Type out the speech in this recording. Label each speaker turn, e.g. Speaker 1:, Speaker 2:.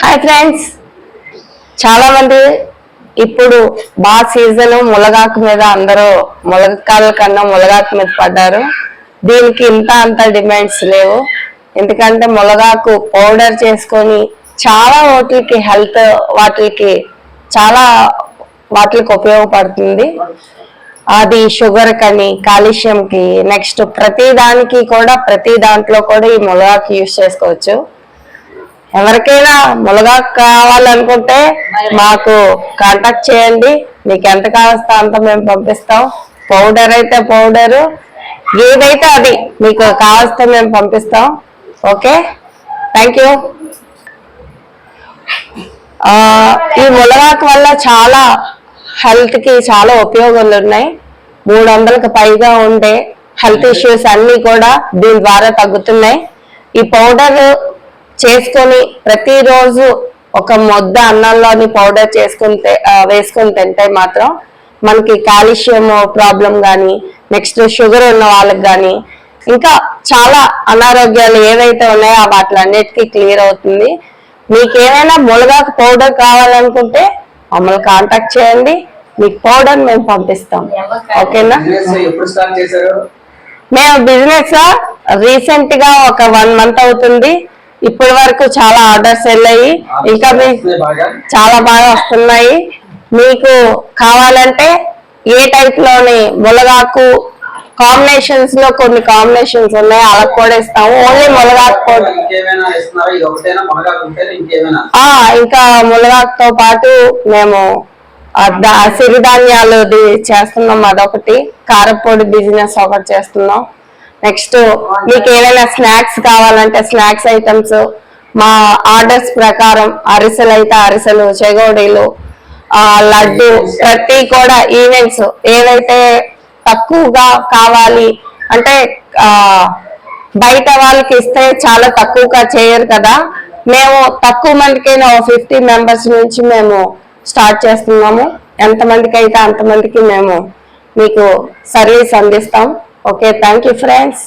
Speaker 1: Hi friends చాలా మంది ఇప్పుడు బాగా సీజన్ ములగాకు మీద అందరూ ములగాకాల కన్నా ములగాకు మీద పడ్డారు. దీనికి ఇంత అంత డిమాండ్స్ లేవు. ఎందుకంటే ములగాకు పౌడర్ చేసుకొని చాలా వాటికి హెల్త్ వాటికి చాలా వాటికి ఉపయోగపడుతుంది. అది షుగర్ కని కాలుష్యంకి నెక్స్ట్ ప్రతి దానికి కూడా ప్రతి దాంట్లో కూడా ఈ ములగాకు యూస్ చేసుకోవచ్చు. ఎవరికైనా ములగా కావాలనుకుంటే మాకు కాంటాక్ట్ చేయండి. మీకు ఎంత కావస్తా అంత మేము పంపిస్తాం. పౌడర్ అయితే పౌడరు ఏదైతే అది మీకు కావస్తే మేము పంపిస్తాం. ఓకే? థ్యాంక్ యూ ఈ ములగాకు వల్ల చాలా హెల్త్కి చాలా ఉపయోగాలు ఉన్నాయి. మూడు వందలకు పైగా ఉండే హెల్త్ ఇష్యూస్ అన్ని కూడా దీని ద్వారా తగ్గుతున్నాయి. ఈ పౌడర్ చేసుకొని ప్రతిరోజు ఒక ముద్ద అన్నంలోని పౌడర్ చేసుకుని వేసుకొని తింటే మాత్రం మనకి కాల్షియం ప్రాబ్లం కానీ నెక్స్ట్ షుగర్ ఉన్న వాళ్ళకి కానీ ఇంకా చాలా అనారోగ్యాలు ఏవైతే ఉన్నాయో వాటిలన్నిటికీ క్లియర్ అవుతుంది. మీకు ఏమైనా మునగాకు పౌడర్ కావాలనుకుంటే మమ్మల్ని కాంటాక్ట్ చేయండి. మీకు పౌడర్ మేము పంపిస్తాం. ఓకేనా? మేము బిజినెస్ రీసెంట్గా ఒక వన్ మంత్ అవుతుంది. ఇప్పటి వరకు చాలా ఆర్డర్స్ వెళ్ళాయి. ఇంకా మీ
Speaker 2: వస్తున్నాయి బాగా.
Speaker 1: చాలా బాగా వస్తున్నాయి. మీకు కావాలంటే ఏ టైప్లోని ములగాకు కాంబినేషన్స్లో కొన్ని కాంబినేషన్స్ ఉన్నాయి అలా కూడా ఇస్తాము. ఓన్లీ ములగాకు ఇంకా ములగాకుతో పాటు మేము సిరిధాన్యాలది చేస్తున్నాం అదొకటి. కారపొడి బిజినెస్ ఒకటి చేస్తున్నాం. నెక్స్ట్ మీకు ఏదైనా స్నాక్స్ కావాలంటే స్నాక్స్ ఐటమ్స్ మా ఆర్డర్స్ ప్రకారం అరిసెలు అయితే అరిసెలు చెగోడీలు లడ్డు ప్రతి కూడా ఈవెంట్స్ ఏవైతే తక్కువగా కావాలి అంటే బయట వాళ్ళకి ఇస్తే చాలా తక్కువగా చేయరు కదా. మేము తక్కువ మందికైనా ఫిఫ్టీ మెంబర్స్ నుంచి మేము స్టార్ట్ చేస్తున్నాము. ఎంతమందికి అయితే అంతమందికి మేము మీకు సర్వీస్ అందిస్తాం. Okay thank you friends